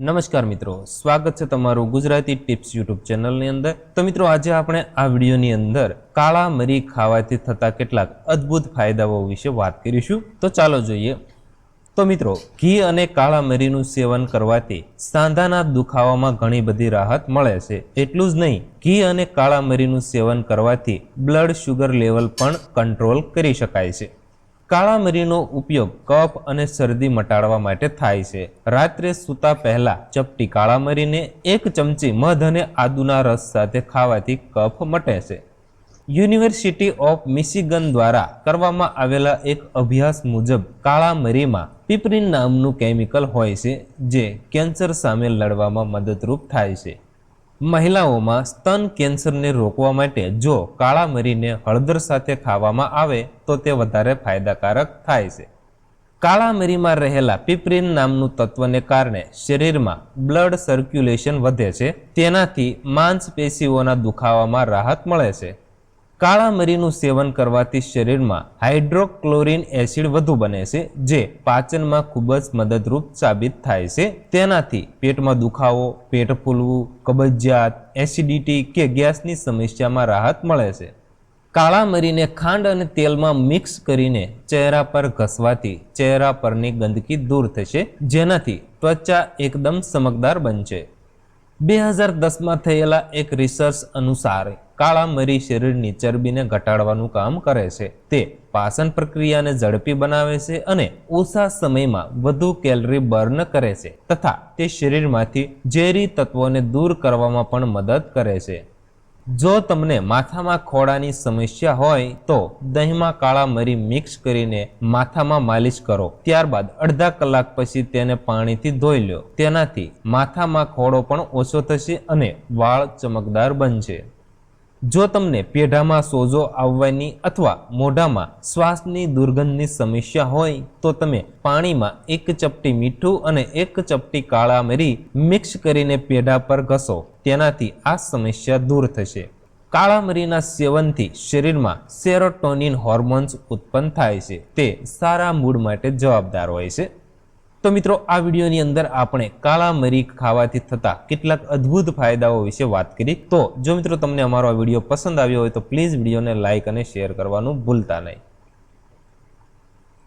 નમસ્કાર મિત્રો, સ્વાગત છે તમારું ગુજરાતી ટિપ્સ યુટ્યુબ ચેનલની અંદર. તો મિત્રો, આજે આપણે આ વિડીયોની અંદર કાળા મરી ખાવાથી થતા કેટલાક અદ્ભુત ફાયદાઓ વિશે વાત કરીશું. તો ચાલો જોઈએ. તો મિત્રો, ઘી અને કાળા મરીનું સેવન કરવાથી સાંધાના દુખાવામાં ઘણી બધી રાહત મળે છે. એટલું જ નહીં, ઘી અને કાળા મરીનું સેવન કરવાથી બ્લડ શુગર લેવલ પણ કંટ્રોલ કરી શકાય છે. કાળા મરીનો ઉપયોગ કફ અને શરદી મટાડવા માટે થાય છે. રાત્રે સૂતા પહેલા ચપટી કાળા મરીને એક ચમચી મધ અને આદુના રસ સાથે ખાવાથી કફ મટે છે. યુનિવર્સિટી ઓફ મિશિગન દ્વારા કરવામાં આવેલા એક અભ્યાસ મુજબ કાળા મરીમાં પીપરીન નામનું કેમિકલ હોય છે, જે કેન્સર સામે લડવામાં મદદરૂપ થાય છે. મહિલાઓમાં સ્તન કેન્સરને રોકવા માટે જો કાળા મરીને હળદર સાથે ખાવામાં આવે, તો તે વધારે ફાયદાકારક થાય છે. કાળા મરીમાં રહેલા પીપરીન નામનું તત્વને કારણે શરીરમાં બ્લડ સર્ક્યુલેશન વધે છે. તેનાથી માંસપેશીઓના દુખાવામાં રાહત મળે છે. કાળા મરીનું સેવન કરવાથી શરીરમાં હાઇડ્રોક્લોરિન એસિડ વધુ બને છે, જે પાચનમાં ખૂબ જ મદદરૂપ સાબિત થાય છે. તેનાથી પેટમાં દુખાવો, પેટ ફૂલવું, કબજિયાત, એસિડિટી કે ગેસની સમસ્યામાં રાહત મળે છે. કાળા મરીને ખાંડ અને તેલમાં મિક્સ કરીને ચહેરા પર ઘસવાથી ચહેરા પરની ગંદકી દૂર થશે, જેનાથી ત્વચા એકદમ ચમકદાર બનશે. બે હજાર દસમાં થયેલા એક રિસર્ચ અનુસાર કાળા મરી શરીરની ચરબીને ઘટાડવાનું કામ કરે છે. તે પાચન પ્રક્રિયાને ઝડપી બનાવે છે અને ઓછા સમયમાં વધુ કેલરી બર્ન કરે છે તથા તે શરીરમાંથી ઝેરી તત્વોને દૂર કરવામાં પણ મદદ કરે છે. જો તમને માથામાં ખોડાની સમસ્યા હોય તો દહીંમાં કાળા મરી મિક્સ કરીને માથામાં માલિશ કરો. ત્યારબાદ અડધા કલાક પછી તેને પાણીથી ધોઈ લો. તેનાથી માથામાં ખોડો પણ ઓછો થશે અને વાળ ચમકદાર બનશે. જો તમને પેઢામાં સોજો આવવાની અથવા મોઢામાં શ્વાસની દુર્ગંધની સમસ્યા હોય, તો તમે પાણીમાં એક ચપટી મીઠું અને એક ચપટી કાળા મરી મિક્સ કરીને પેઢા પર ઘસો. તેનાથી આ સમસ્યા દૂર થશે. કાળા મરીના સેવનથી શરીરમાં સેરોટોનિન હોર્મોન્સ ઉત્પન્ન થાય છે. તે સારા મૂડ માટે જવાબદાર હોય છે. તો મિત્રો, આ વિડીયોની અંદર આપણે કાળા મરી ખાવાથી થતા કેટલાક અદ્ભુત ફાયદાઓ વિશે વાત કરી. તો જો મિત્રો, તમને અમારો આ વીડિયો પસંદ આવ્યો હોય તો પ્લીઝ વિડીયોને લાઇક અને શેર કરવાનું ભૂલતા નહીં.